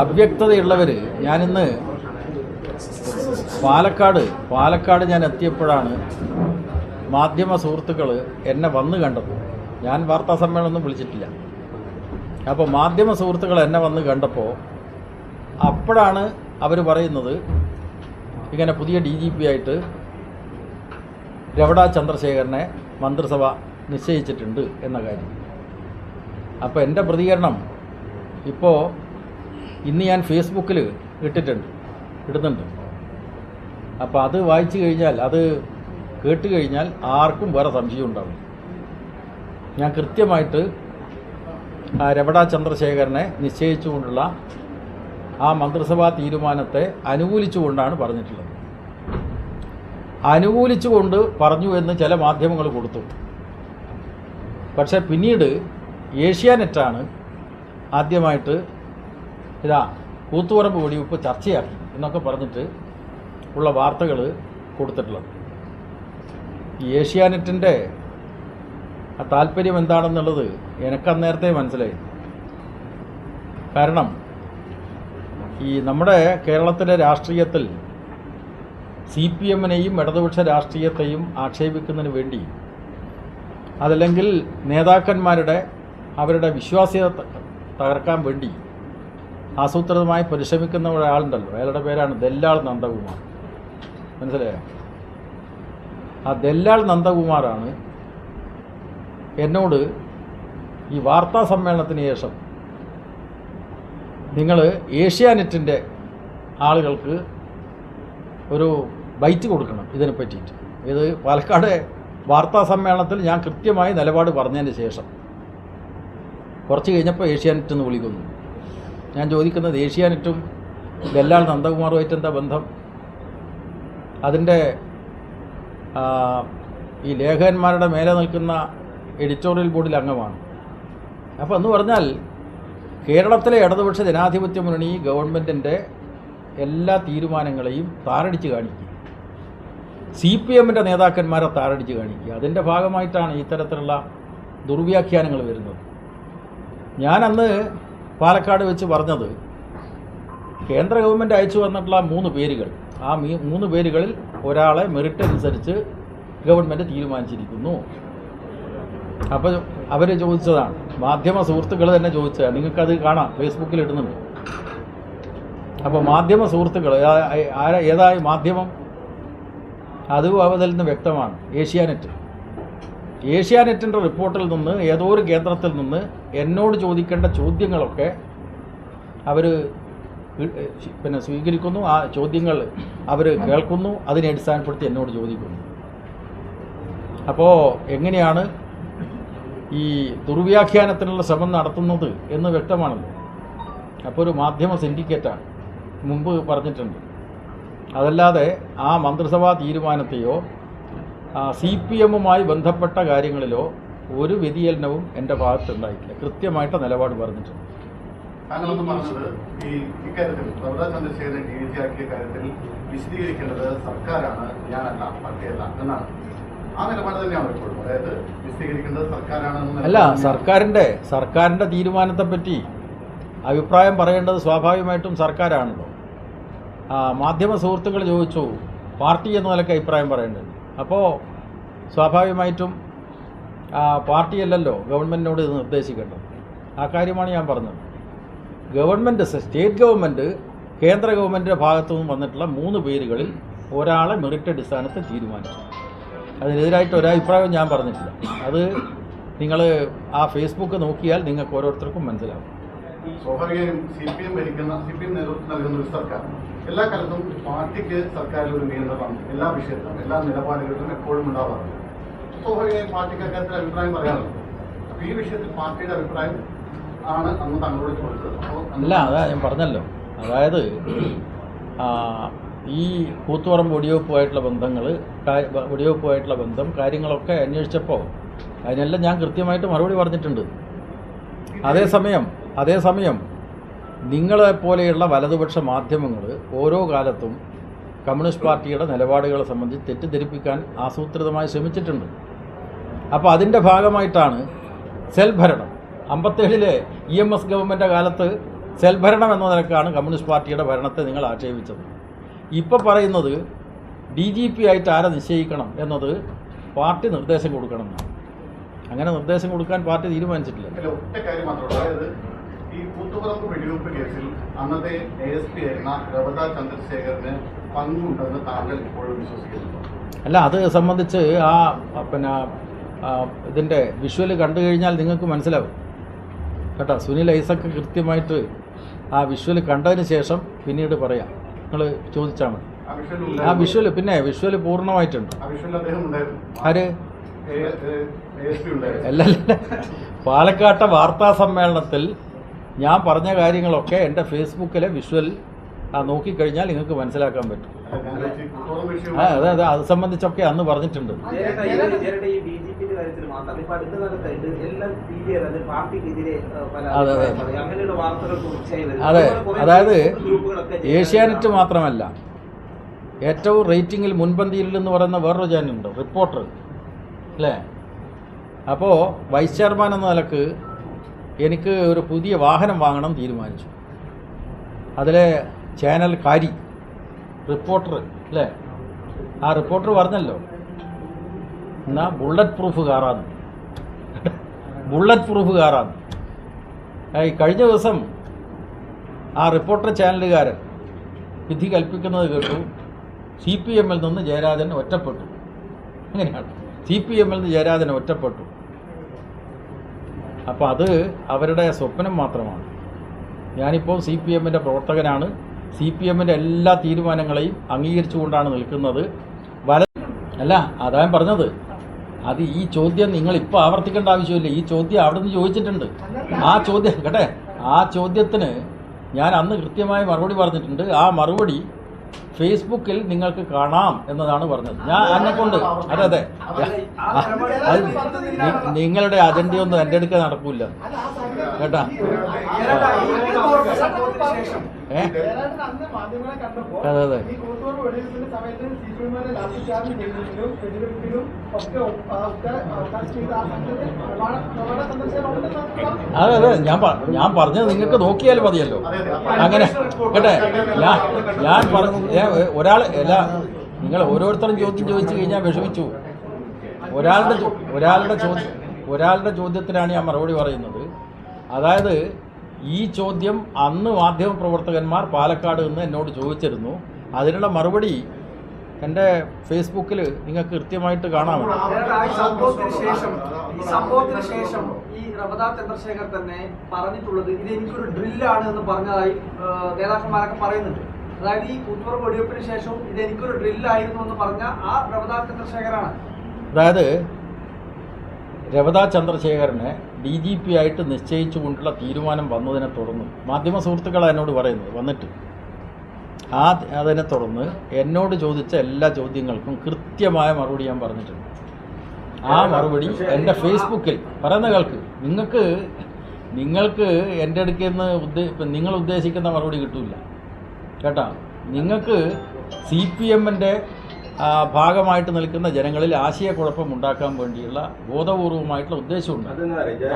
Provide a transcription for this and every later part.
അവ്യക്തതയുള്ളവർ ഞാനിന്ന് പാലക്കാട് പാലക്കാട് ഞാൻ എത്തിയപ്പോഴാണ് മാധ്യമ സുഹൃത്തുക്കൾ എന്നെ വന്ന് കണ്ടത്. ഞാൻ വാർത്താ സമ്മേളനമൊന്നും വിളിച്ചിട്ടില്ല. അപ്പോൾ മാധ്യമ സുഹൃത്തുക്കൾ എന്നെ വന്ന് കണ്ടപ്പോൾ അപ്പോഴാണ് അവർ പറയുന്നത് ഇങ്ങനെ പുതിയ ഡി ജി പി ആയിട്ട് രവട ചന്ദ്രശേഖരനെ മന്ത്രിസഭ നിശ്ചയിച്ചിട്ടുണ്ട് എന്ന കാര്യം. അപ്പോൾ എന്റെ പ്രതികരണം ഇപ്പോൾ ഇന്ന് ഞാൻ ഫേസ്ബുക്കിൽ ഇട്ടിട്ടുണ്ട് ഇടുന്നുണ്ട്. അപ്പോൾ അത് വായിച്ചു കഴിഞ്ഞാൽ അത് കേട്ട് കഴിഞ്ഞാൽ ആർക്കും വേറെ സംശയം ഉണ്ടാവും ഞാൻ കൃത്യമായിട്ട് ആ രമണ ചന്ദ്രശേഖരനെ നിശ്ചയിച്ചുകൊണ്ടുള്ള ആ മന്ത്രിസഭാ തീരുമാനത്തെ അനുകൂലിച്ചുകൊണ്ടാണ് പറഞ്ഞിട്ടുള്ളത്. അനുകൂലിച്ചുകൊണ്ട് പറഞ്ഞു എന്ന് ചില മാധ്യമങ്ങൾ കൊടുത്തു. പക്ഷേ പിന്നീട് ഏഷ്യാനെറ്റാണ് ആദ്യമായിട്ട് ഇതാ കൂത്തുപറമ്പ് വെടിവെപ്പ് ചർച്ചയാക്കി എന്നൊക്കെ പറഞ്ഞിട്ട് ഉള്ള വാർത്തകൾ കൊടുത്തിട്ടുള്ളത്. ഈ ഏഷ്യാനെറ്റിന്റെ ആ താല്പര്യം എന്താണെന്നുള്ളത് എനിക്കന്നേരത്തെ മനസ്സിലായി. കാരണം ഈ നമ്മുടെ കേരളത്തിലെ രാഷ്ട്രീയത്തിൽ സി പി എമ്മിനെയും ഇടതുപക്ഷ രാഷ്ട്രീയത്തെയും ആക്ഷേപിക്കുന്നതിന് വേണ്ടി അതല്ലെങ്കിൽ നേതാക്കന്മാരുടെ അവരുടെ വിശ്വാസ്യത തകർക്കാൻ വേണ്ടി ആസൂത്രിതമായി പരിശ്രമിക്കുന്ന ഒരാളുണ്ടല്ലോ. അയാളുടെ പേരാണ് ദല്ലാൾ നന്ദകുമാർ. മനസ്സിലായോ? ആ ദല്ലാൾ നന്ദകുമാറാണ് എന്നോട് ഈ വാർത്താ സമ്മേളനത്തിന് ശേഷം നിങ്ങൾ ഏഷ്യാനെറ്റിന്റെ ആളുകൾക്ക് ഒരു ബൈറ്റ് കൊടുക്കണം ഇതിനെ പറ്റിയിട്ട്. ഇത് പാലക്കാട് വാർത്താ സമ്മേളനത്തിൽ ഞാൻ കൃത്യമായി നിലപാട് പറഞ്ഞതിന് ശേഷം. കുറച്ച് കഴിഞ്ഞപ്പോൾ ഏഷ്യാനെറ്റ് എന്ന് വിളിക്കുന്നു. ഞാൻ ചോദിക്കുന്നത് ഏഷ്യാനെറ്റും ദല്ലാൾ നന്ദകുമാറുമായിട്ട് എന്താ ബന്ധം? അതിന്റെ ഈ ലേഖകന്മാരുടെ മേലെ നിൽക്കുന്ന എഡിറ്റോറിയൽ ബോർഡിൽ അംഗമാണ്. അപ്പോൾ എന്ന് പറഞ്ഞാൽ കേരളത്തിലെ ഇടതുപക്ഷ ജനാധിപത്യ മുന്നണി ഗവൺമെന്റിന്റെ എല്ലാ തീരുമാനങ്ങളെയും താറടിച്ച് കാണിക്കുക. സി പി എമ്മിന്റെ നേതാക്കന്മാരെ താറടിച്ച് കാണിക്കുക. അതിന്റെ ഭാഗമായിട്ടാണ് ഇത്തരത്തിലുള്ള ദുർവ്യാഖ്യാനങ്ങൾ വരുന്നത്. ഞാനന്ന് പാലക്കാട് വെച്ച് പറഞ്ഞത് കേന്ദ്ര ഗവൺമെന്റ് അയച്ചു വന്നിട്ടുള്ള മൂന്ന് പേരുകൾ. ആ മൂന്ന് പേരുകളിൽ ഒരാളെ മെറിറ്റ് അനുസരിച്ച് ഗവൺമെന്റ് തീരുമാനിച്ചിരിക്കുന്നു. അപ്പോൾ അവർ ചോദിച്ചതാണ്. മാധ്യമ സുഹൃത്തുക്കൾ തന്നെ ചോദിച്ചതാണ്. നിങ്ങൾക്കത് കാണാം. ഫേസ്ബുക്കിൽ ഇടുന്നുണ്ട്. അപ്പോൾ മാധ്യമ സുഹൃത്തുക്കൾ ആരാ ഏതായ മാധ്യമം? അതും അവതിൽ നിന്ന് വ്യക്തമാണ്. ഏഷ്യാനെറ്റ്. ഏഷ്യാനെറ്റിന്റെ റിപ്പോർട്ടിൽ നിന്ന് ഏതോ ഒരു കേന്ദ്രത്തിൽ നിന്ന് എന്നോട് ചോദിക്കേണ്ട ചോദ്യങ്ങളൊക്കെ അവർ പിന്നെ സ്വീകരിക്കുന്നു. ആ ചോദ്യങ്ങൾ അവർ കേൾക്കുന്നു. അതിനെ അടിസ്ഥാനപ്പെടുത്തി എന്നോട് ചോദിക്കുന്നു. അപ്പോൾ എങ്ങനെയാണ് ഈ ദുർവ്യാഖ്യാനത്തിനുള്ള ശ്രമം നടത്തുന്നത് എന്ന് വ്യക്തമാണല്ലോ. അപ്പോൾ ഒരു മാധ്യമ സിൻഡിക്കേറ്റാണ്. മുമ്പ് പറഞ്ഞിട്ടുണ്ട്. അതല്ലാതെ ആ മന്ത്രിസഭാ തീരുമാനത്തെയോ സി പി എമ്മുമായി ബന്ധപ്പെട്ട കാര്യങ്ങളിലോ ഒരു വ്യതിചലനവും എന്റെ ഭാഗത്തുണ്ടായിട്ടില്ല കൃത്യമായിട്ട് നിലപാട് പറഞ്ഞിട്ടുണ്ട്. താങ്കളൊന്ന് പറഞ്ഞത് ഈ ഇക്കാര്യത്തിൽ പ്രവൃത്ത കാര്യത്തിൽ വിശദീകരിക്കേണ്ടത് സർക്കാരാണ് ഞാനല്ല പാർട്ടിയല്ല എന്നാണ്. അല്ല സർക്കാരിന്റെ സർക്കാരിന്റെ സർക്കാരിന്റെ സർക്കാരിന്റെ തീരുമാനത്തെപ്പറ്റി അഭിപ്രായം പറയേണ്ടത് സ്വാഭാവികമായിട്ടും സർക്കാരാണല്ലോ. മാധ്യമ സുഹൃത്തുക്കൾ ചോദിച്ചു പാർട്ടി എന്ന നിലയ്ക്ക് അഭിപ്രായം പറയേണ്ടത്. അപ്പോൾ സ്വാഭാവികമായിട്ടും പാർട്ടിയല്ലല്ലോ ഗവൺമെന്റിനോട് ഇത് നിർദ്ദേശിക്കേണ്ടത്. ആ കാര്യമാണ് ഞാൻ പറഞ്ഞത്. ഗവൺമെന്റ് സ്റ്റേറ്റ് ഗവൺമെന്റ് കേന്ദ്ര ഗവൺമെന്റിന്റെ ഭാഗത്തു നിന്നും വന്നിട്ടുള്ള മൂന്ന് പേരുകളിൽ ഒരാളെ മെറിറ്റ് അടിസ്ഥാനത്തിൽ തീരുമാനിച്ചു. അതിനെതിരായിട്ട് ഒരഭിപ്രായവും ഞാൻ പറഞ്ഞിട്ടില്ല. അത് നിങ്ങൾ ആ ഫേസ്ബുക്ക് നോക്കിയാൽ നിങ്ങൾക്ക് ഓരോരുത്തർക്കും മനസ്സിലാവും. സ്വാഭാവികമായും സി പി എം ഭരിക്കുന്ന സി പി എം നേതൃത്വം നൽകുന്ന ഒരു സർക്കാർ. എല്ലാ കാലത്തും പാർട്ടിക്ക് സർക്കാരിൽ ഒരു നിയന്ത്രണം എല്ലാ വിഷയത്തിലും എല്ലാ നിലപാടുകളിലും എപ്പോഴും ഉണ്ടാവാറുണ്ട് സ്വാഭാവികമായും പാർട്ടിക്ക് അക്കാര്യത്തിൽ അഭിപ്രായം പറയാറുണ്ട്. അപ്പോൾ ഈ വിഷയത്തിൽ പാർട്ടിയുടെ അഭിപ്രായം ആണ് അന്ന് താങ്കളോട് ചോദിച്ചത്. അല്ല അതാ ഞാൻ പറഞ്ഞല്ലോ. അതായത് ഈ കൂത്തുപറമ്പ് ഒടിവെപ്പുമായിട്ടുള്ള ബന്ധങ്ങൾ ഒടിവെപ്പുമായിട്ടുള്ള ബന്ധം കാര്യങ്ങളൊക്കെ അന്വേഷിച്ചപ്പോൾ അതിനെല്ലാം ഞാൻ കൃത്യമായിട്ട് മറുപടി പറഞ്ഞിട്ടുണ്ട്. അതേസമയം അതേസമയം നിങ്ങളെ പോലെയുള്ള വലതുപക്ഷ മാധ്യമങ്ങൾ ഓരോ കാലത്തും കമ്മ്യൂണിസ്റ്റ് പാർട്ടിയുടെ നിലപാടുകളെ സംബന്ധിച്ച് തെറ്റിദ്ധരിപ്പിക്കാൻ ആസൂത്രിതമായി ശ്രമിച്ചിട്ടുണ്ട്. അപ്പോൾ അതിന്റെ ഭാഗമായിട്ടാണ് സെൽ ഭരണം അമ്പത്തേഴിലെ ഇ എം എസ് ഗവൺമെന്റ് കാലത്ത് സെൽ ഭരണം എന്ന നിലക്കാണ് കമ്മ്യൂണിസ്റ്റ് പാർട്ടിയുടെ ഭരണത്തെ നിങ്ങൾ ആക്ഷേപിച്ചത്. ഇപ്പോൾ പറയുന്നത് ഡി ജി പി ആയിട്ട് ആരെ നിശ്ചയിക്കണം എന്നത് പാർട്ടി നിർദ്ദേശം കൊടുക്കണം എന്നാണ്. അങ്ങനെ നിർദ്ദേശം കൊടുക്കാൻ പാർട്ടി തീരുമാനിച്ചിട്ടില്ല. ഈ കൂത്തുപറമ്പ് വെടിവെപ്പ് കേസിൽ അന്നത്തെ എ എസ് പി ആയിരുന്ന രവത ചന്ദ്രശേഖരന് പങ്കുണ്ടെന്ന് താങ്കൾ ഇപ്പോഴും വിശ്വസിക്കുന്നുണ്ടോ? അല്ല അത് സംബന്ധിച്ച് ആ പിന്നെ ഇതിന്റെ ഇതിന്റെ വിഷ്വൽ കണ്ടു കഴിഞ്ഞാൽ നിങ്ങൾക്ക് മനസ്സിലാവും. കേട്ടോ സുനിൽ ഐസക്ക് കൃത്യമായിട്ട് ആ വിഷ്വൽ കണ്ടതിന് ശേഷം പിന്നീട് പറയാം. നിങ്ങൾ ചോദിച്ചാൽ മതി. ആ വിഷ്വൽ പിന്നെ വിഷ്വൽ പൂർണമായിട്ടുണ്ട്. ആര്? അല്ലല്ല. പാലക്കാട്ടെ വാർത്താ സമ്മേളനത്തിൽ ഞാൻ പറഞ്ഞ കാര്യങ്ങളൊക്കെ എന്റെ ഫേസ്ബുക്കിലെ വിഷ്വൽ ആ നോക്കിക്കഴിഞ്ഞാൽ നിങ്ങൾക്ക് മനസ്സിലാക്കാൻ പറ്റും. അതെ അതെ അത് സംബന്ധിച്ചൊക്കെ അന്ന് പറഞ്ഞിട്ടുണ്ട്. അത് അതായത് ഏഷ്യാനെറ്റ് മാത്രമല്ല ഏറ്റവും റേറ്റിംഗിൽ മുൻപന്തിയിൽ എന്ന് പറയുന്ന വേറൊരു ചാനലുണ്ട് റിപ്പോർട്ടർ അല്ലേ? അപ്പോൾ വൈസ് ചെയർമാൻ എന്ന നിലയ്ക്ക് എനിക്ക് ഒരു പുതിയ വാഹനം വാങ്ങണം തീരുമാനിച്ചു. അതിലെ ചാനൽ കാരി റിപ്പോർട്ടർ അല്ലേ ആ റിപ്പോർട്ടർ പറഞ്ഞല്ലോ എന്നാ ബുള്ളറ്റ് പ്രൂഫ് കാറാന്ന്. ബുള്ളറ്റ് പ്രൂഫ് കാറാന്ന്. ഈ കഴിഞ്ഞ ദിവസം ആ റിപ്പോർട്ടർ ചാനലുകാരൻ വിധി കൽപ്പിക്കുന്നത് കേട്ടു. സി പി എമ്മിൽ നിന്ന് ജയരാജൻ ഒറ്റപ്പെട്ടു. അങ്ങനെയാണ്. സി പി എമ്മിൽ നിന്ന് ജയരാജൻ ഒറ്റപ്പെട്ടു. അപ്പോൾ അത് അവരുടെ സ്വപ്നം മാത്രമാണ്. ഞാനിപ്പോൾ സി പി എമ്മിന്റെ പ്രവർത്തകനാണ്. സി പി എമ്മിന്റെ എല്ലാ തീരുമാനങ്ങളെയും അംഗീകരിച്ചുകൊണ്ടാണ് നിൽക്കുന്നത്. വല അല്ല അതാ പറഞ്ഞത്. അത് ഈ ചോദ്യം നിങ്ങൾ ഇപ്പോൾ ആവർത്തിക്കേണ്ട ആവശ്യമില്ല. ഈ ചോദ്യം അവിടെ നിന്ന് ചോദിച്ചിട്ടുണ്ട്. ആ ചോദ്യം കേട്ടെ? ആ ചോദ്യത്തിന് ഞാൻ അന്ന് കൃത്യമായി മറുപടി പറഞ്ഞിട്ടുണ്ട്. ആ മറുപടി ഫേസ്ബുക്കിൽ നിങ്ങൾക്ക് കാണാം എന്നതാണ് പറഞ്ഞത്. ഞാൻ എന്നെ കൊണ്ട്. അതെ അതെ. നിങ്ങളുടെ അജണ്ടയൊന്നും എന്റെ അടുക്ക നടക്കൂല. കേട്ടാ? അതെ, അതെ. അതെ അതെ. ഞാൻ ഞാൻ പറഞ്ഞത് നിങ്ങൾക്ക് നോക്കിയാൽ മതിയല്ലോ. അങ്ങനെ. കേട്ടെ? ഞാൻ ഞാൻ പറഞ്ഞു ഒരാൾ അല്ല നിങ്ങൾ ഓരോരുത്തരും ചോദ്യം ചോദിച്ചു കഴിഞ്ഞാൽ വിഷമിച്ചു. ഒരാളുടെ ഒരാളുടെ ചോദ്യം ഒരാളുടെ ചോദ്യത്തിനാണ് ഞാൻ മറുപടി പറയുന്നത്. അതായത് ഈ ചോദ്യം അന്ന് മാധ്യമപ്രവർത്തകന്മാർ പാലക്കാട് നിന്ന് എന്നോട് ചോദിച്ചിരുന്നു. അതിനുള്ള മറുപടി എന്റെ ഫേസ്ബുക്കിൽ നിങ്ങൾക്ക് കൃത്യമായിട്ട് കാണാം ഈ സംഭവത്തിന് ശേഷം ചന്ദ്രശേഖർ തന്നെ പറഞ്ഞിട്ടുള്ളത് ഇത് എനിക്കൊരു ഡ്രില്ലാണ് എന്ന് പറഞ്ഞതായി നേതാക്കന്മാരൊക്കെ പറയുന്നുണ്ട്. അതായത് ഈ കൂത്തുപറമ്പ് വെടിവെപ്പിന് ശേഷം ഇത് എനിക്കൊരു ഡ്രില്ലായിരുന്നു എന്ന് പറഞ്ഞ ആ ചന്ദ്രശേഖരാണ്. അതായത് രവതാ ചന്ദ്രശേഖരനെ ഡി ജി പി ആയിട്ട് നിശ്ചയിച്ചുകൊണ്ടുള്ള തീരുമാനം വന്നതിനെ തുടർന്ന് മാധ്യമ സുഹൃത്തുക്കളാണ് എന്നോട് പറയുന്നത് വന്നിട്ട് ആ അതിനെ തുടർന്ന് എന്നോട് ചോദിച്ച എല്ലാ ചോദ്യങ്ങൾക്കും കൃത്യമായ മറുപടി ഞാൻ പറഞ്ഞിട്ടുണ്ട്. ആ മറുപടി എന്റെ ഫേസ്ബുക്കിൽ പറയുന്ന കേൾക്ക് നിങ്ങൾക്ക് നിങ്ങൾക്ക് എന്റെ അടുക്കൽ നിന്ന് ഉദ്ദേ നിങ്ങൾ ഉദ്ദേശിക്കുന്ന മറുപടി കിട്ടില്ല കേട്ടോ? നിങ്ങൾക്ക് സി പി എമ്മിന്റെ ഭാഗമായിട്ട് നിൽക്കുന്ന ജനങ്ങളിൽ ആശയക്കുഴപ്പം ഉണ്ടാക്കാൻ വേണ്ടിയുള്ള ബോധപൂർവമായിട്ടുള്ള ഉദ്ദേശമുണ്ട്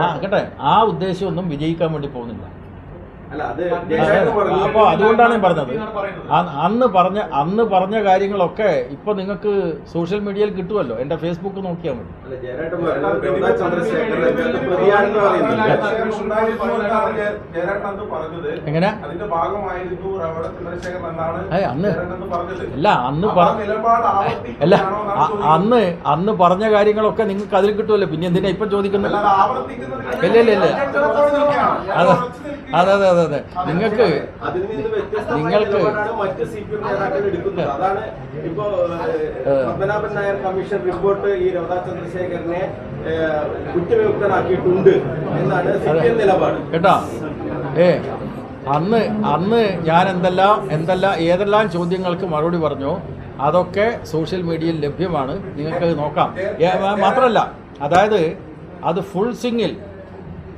ആ കേട്ടെ ആ ഉദ്ദേശമൊന്നും വിജയിക്കാൻ വേണ്ടി പോകുന്നില്ല. അപ്പോൾ അതുകൊണ്ടാണ് ഞാൻ പറഞ്ഞത്. അന്ന് പറഞ്ഞ അന്ന് പറഞ്ഞ കാര്യങ്ങളൊക്കെ ഇപ്പൊ നിങ്ങൾക്ക് സോഷ്യൽ മീഡിയയിൽ കിട്ടുമല്ലോ. എന്റെ ഫേസ്ബുക്ക് നോക്കിയാൽ മതി. എങ്ങനെ? അന്ന് അല്ല അന്ന് അല്ല. അന്ന് അന്ന് പറഞ്ഞ കാര്യങ്ങളൊക്കെ നിങ്ങൾക്ക് അതിൽ കിട്ടുമല്ലോ. പിന്നെ എന്തിനാ ഇപ്പൊ ചോദിക്കുന്നത്? ഇല്ല, ഇല്ല, ഇല്ല. അതെ അതെ അതെ അതെ. നിങ്ങൾക്ക് നിങ്ങൾക്ക് അതാണ് ഇപ്പോ. പത്മനാഭൻ നായർ കമ്മീഷൻ റിപ്പോർട്ട് ഈ ചന്ദ്രശേഖരനെ കുറ്റവിമുക്തനാക്കിയിട്ടുണ്ട് എന്നാണ് നിലപാട്. കേട്ടോ? ഏ അന്ന് അന്ന് ഞാൻ എന്തെല്ലാം എന്തെല്ലാം ഏതെല്ലാം ചോദ്യങ്ങൾക്ക് മറുപടി പറഞ്ഞു അതൊക്കെ സോഷ്യൽ മീഡിയയിൽ ലഭ്യമാണ്. നിങ്ങൾക്ക് നോക്കാം. മാത്രമല്ല അതായത് അത് ഫുൾ സിംഗിൽ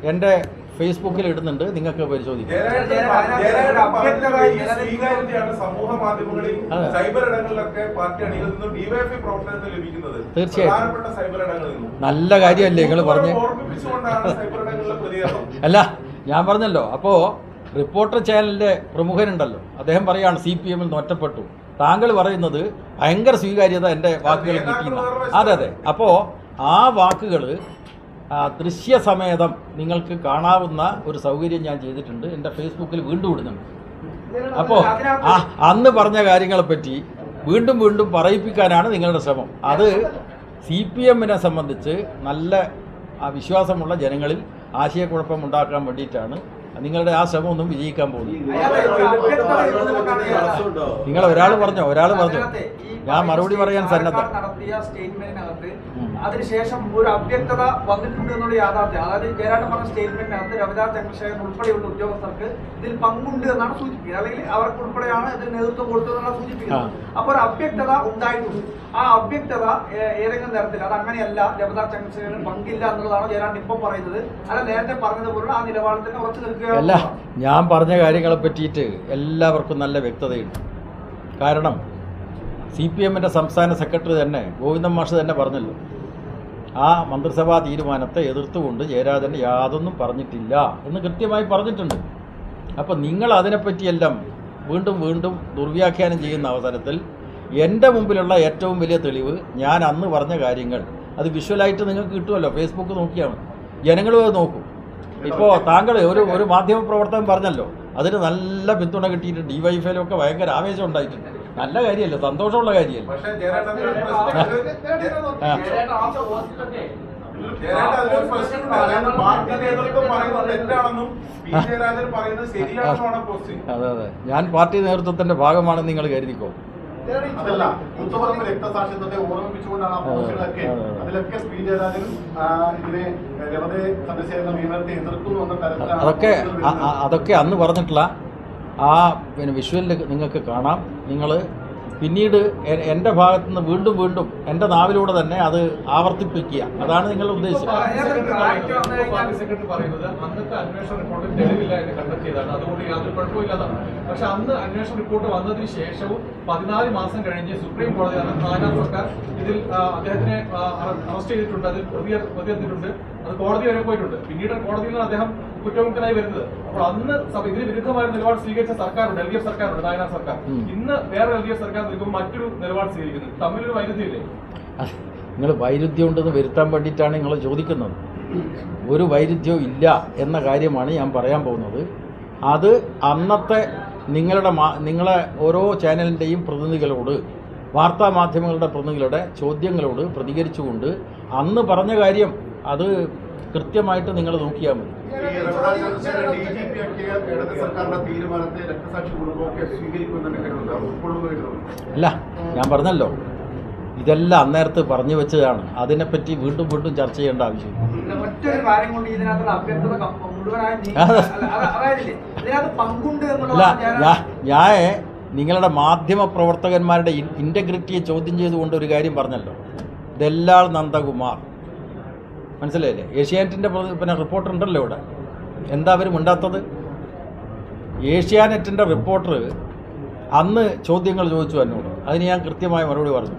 എന്റെ ഫേസ്ബുക്കിൽ ഇടുന്നുണ്ട്. നിങ്ങൾക്ക് പരിശോധിക്കാം. തീർച്ചയായും. നല്ല കാര്യമല്ലേ നിങ്ങൾ പറഞ്ഞ്? അല്ല ഞാൻ പറഞ്ഞല്ലോ. അപ്പോ റിപ്പോർട്ടർ ചാനലിന്റെ പ്രമുഖനുണ്ടല്ലോ. അദ്ദേഹം പറയാണ് സി പി എമ്മിൽ നിന്ന് ഒറ്റപ്പെട്ടു. താങ്കൾ പറയുന്നത് ഭയങ്കര സ്വീകാര്യത എന്റെ വാക്കുകൾ കിട്ടിയില്ല അതെ അതെ. അപ്പോൾ ആ വാക്കുകൾ ദൃശ്യസമേതം നിങ്ങൾക്ക് കാണാവുന്ന ഒരു സൗകര്യം ഞാൻ ചെയ്തിട്ടുണ്ട്. എന്റെ ഫേസ്ബുക്കിൽ വീണ്ടും ഇടുന്നുണ്ട്. അപ്പോൾ ആ അന്ന് പറഞ്ഞ കാര്യങ്ങളെ പറ്റി വീണ്ടും വീണ്ടും പറയിപ്പിക്കാനാണ് നിങ്ങളുടെ ശ്രമം. അത് സി പി എമ്മിനെ സംബന്ധിച്ച് നല്ല വിശ്വാസമുള്ള ജനങ്ങളിൽ ആശയക്കുഴപ്പം ഉണ്ടാക്കാൻ വേണ്ടിയിട്ടാണ് നിങ്ങളുടെ ആ ശ്രമം ഒന്നും വിജയിക്കാൻ പോകുന്നു നിങ്ങൾ ഒരാൾ പറഞ്ഞോ ഒരാൾ പറഞ്ഞു. ഞാൻ മറുപടി പറയാൻ സന്നദ്ധ. നടത്തിയ സ്റ്റേറ്റ്മെന്റിനകത്ത് ഉം. അതിനുശേഷം ഒരു അവ്യക്തത വന്നിട്ടുണ്ട് എന്നുള്ള യാഥാർത്ഥ്യം. അതായത് ജയരാജൻ പറഞ്ഞ സ്റ്റേറ്റ്മെന്റിനകത്ത് രവിരാജ് ചന്ദ്രശേഖരൻ ഉൾപ്പെടെയുള്ള ഉദ്യോഗസ്ഥർക്ക് ഇതിൽ പങ്കുണ്ട് എന്നാണ് സൂചിപ്പിക്കുന്നത്. അല്ലെങ്കിൽ അവർക്ക് ഉൾപ്പെടെയാണ് ഇതിന് നേതൃത്വം കൊടുത്തതെന്നാണ് സൂചിപ്പിക്കുന്നത്. അപ്പോൾ ഒരു അവ്യക്തത ഉണ്ടായിട്ടുണ്ട്. ആ അവ്യക്തത ഏതെങ്കിലും തരത്തിൽ അത് അങ്ങനെയല്ല രവിരാജ് ചന്ദ്രശേഖരൻ പങ്കില്ല എന്നുള്ളതാണ് ജയരാജൻ ഇപ്പം പറയുന്നത്. അല്ല നേരത്തെ പറഞ്ഞതുപോലുള്ള ആ നിലപാടിൽ തന്നെ ഉറച്ചു നിൽക്കുകയാണ് അല്ല ഞാൻ പറഞ്ഞ കാര്യങ്ങളെ പറ്റിയിട്ട് എല്ലാവർക്കും നല്ല വ്യക്തതയുണ്ട്. കാരണം സി പി എമ്മിന്റെ സംസ്ഥാന സെക്രട്ടറി തന്നെ ഗോവിന്ദൻ മാഷ് തന്നെ പറഞ്ഞല്ലോ ആ മന്ത്രിസഭാ തീരുമാനത്തെ എതിർത്തുകൊണ്ട് ജയരാജൻ യാതൊന്നും പറഞ്ഞിട്ടില്ല എന്ന് കൃത്യമായി പറഞ്ഞിട്ടുണ്ട്. അപ്പം നിങ്ങൾ അതിനെപ്പറ്റിയെല്ലാം വീണ്ടും വീണ്ടും ദുർവ്യാഖ്യാനം ചെയ്യുന്ന അവസരത്തിൽ എന്റെ മുമ്പിലുള്ള ഏറ്റവും വലിയ തെളിവ് ഞാൻ അന്ന് പറഞ്ഞ കാര്യങ്ങൾ അത് വിഷ്വലായിട്ട് നിങ്ങൾക്ക് കിട്ടുമല്ലോ ഫേസ്ബുക്ക് നോക്കിയാണ് ജനങ്ങളും അത് നോക്കും. ഇപ്പോൾ താങ്കൾ ഒരു ഒരു മാധ്യമ പ്രവർത്തകൻ പറഞ്ഞല്ലോ അതിന് നല്ല പിന്തുണ കിട്ടിയിട്ട് ഡിവൈഫൈയിലൊക്കെ ഭയങ്കര ആവേശം ഉണ്ടായിട്ടുണ്ട്. നല്ല കാര്യമല്ല സന്തോഷമുള്ള കാര്യമല്ലേ? അതെ അതെ. ഞാൻ പാർട്ടി നേതൃത്വത്തിന്റെ ഭാഗമാണെന്ന് നിങ്ങൾ കരുതിക്കോ? അതല്ല മുത്തപ്പറമ്പ് രക്തസാക്ഷിത്വത്തെ ഓർമ്മിപ്പിച്ചുകൊണ്ടാണ് ആ പോസ്റ്റുകളൊക്കെ അതെ, അതെ. അതിലൊക്കെ പി ജയരാജനും ഇതിനെ രവതെ ചന്ദ്രശേഖരൻ നിയമനത്തെ എതിർക്കുന്നു എന്ന തരത്തിലാണ് അതൊക്കെ അതൊക്കെ അന്ന് പറഞ്ഞിട്ടുള്ള ആ പിന്നെ വിഷ്വലിൽ നിങ്ങൾക്ക് കാണാം. നിങ്ങൾ പിന്നീട് എന്റെ ഭാഗത്തു നിന്ന് വീണ്ടും വീണ്ടും എന്റെ നാവിലൂടെ തന്നെ അത് ആവർത്തിപ്പിക്കുക. അതാണ് നിങ്ങൾ ഉദ്ദേശം. പാർട്ടി സെക്രട്ടറി പറയുന്നത് അന്നത്തെ അന്വേഷണ റിപ്പോർട്ടിൽ തെളിവില്ല എന്ന് കണ്ടെത്തിയതാണ് അതുകൊണ്ട് യാതൊരു കുഴപ്പമില്ലാതാണ്. പക്ഷെ അന്ന് റിപ്പോർട്ട് വന്നതിന് ശേഷവും പതിനാല് മാസം സുപ്രീം ഇതിൽ അദ്ദേഹത്തിനെ അറസ്റ്റ് ചെയ്തിട്ടുണ്ട്. അതിൽ പ്രതി പ്രതിയെത്തിയിട്ടുണ്ട്. അത് കോടതി വരെ പോയിട്ടുണ്ട്. പിന്നീട് കോടതിയിൽ നിന്ന് അദ്ദേഹം കുറ്റമുക്തനായി വരുന്നത്. അപ്പോൾ അന്ന് ഇതിന് വിരുദ്ധമായ നിലപാട് സ്വീകരിച്ച സർക്കാരുണ്ട് എൽ ഡി എഫ് സർക്കാരുണ്ട് നായനാർ സർക്കാർ. ഇന്ന് വേറെ എൽ ഡി എഫ് സർക്കാർ നിൽക്കുമ്പോൾ മറ്റൊരു നിലപാട് സ്വീകരിക്കുന്നു. തമ്മിലൊരു വൈരുദ്ധ്യമില്ലേ? നിങ്ങൾ വൈരുദ്ധ്യം ഉണ്ടെന്ന് വരുത്താൻ വേണ്ടിയിട്ടാണ് നിങ്ങൾ ചോദിക്കുന്നത്. ഒരു വൈരുദ്ധ്യവും ഇല്ല എന്ന കാര്യമാണ് ഞാൻ പറയാൻ പോകുന്നത്. അത് അന്നത്തെ നിങ്ങളുടെ മാ നിങ്ങളെ ഓരോ ചാനലിന്റെയും പ്രതിനിധികളോട് വാർത്താ മാധ്യമങ്ങളുടെ പ്രതിനിധികളുടെ ചോദ്യങ്ങളോട് പ്രതികരിച്ചുകൊണ്ട് അന്ന് പറഞ്ഞ കാര്യം അത് കൃത്യമായിട്ട് നിങ്ങൾ നോക്കിയാൽ മതി. അല്ല ഞാൻ പറഞ്ഞല്ലോ. ഇതെല്ലാം അന്നേരത്ത് പറഞ്ഞു വെച്ചതാണ്. അതിനെപ്പറ്റി വീണ്ടും വീണ്ടും ചർച്ച ചെയ്യേണ്ട നീ- അല്ല, ഞാൻ നിങ്ങളുടെ മാധ്യമ പ്രവർത്തകന്മാരുടെ ഇന്റഗ്രിറ്റിയെ ചോദ്യം ചെയ്തുകൊണ്ട് ഒരു കാര്യം പറഞ്ഞല്ലോ. ദല്ലാൾ നന്ദകുമാർ. മനസ്സിലായില്ലേ? ഏഷ്യാനെറ്റിന്റെ പിന്നെ റിപ്പോർട്ടർ ഉണ്ടല്ലോ ഇവിടെ. എന്താ അവർ മിണ്ടാത്തത്? ഏഷ്യാനെറ്റിന്റെ റിപ്പോർട്ടർ അന്ന് ചോദ്യങ്ങൾ ചോദിച്ചു എന്നോട്. അതിന് ഞാൻ കൃത്യമായ മറുപടി പറഞ്ഞു.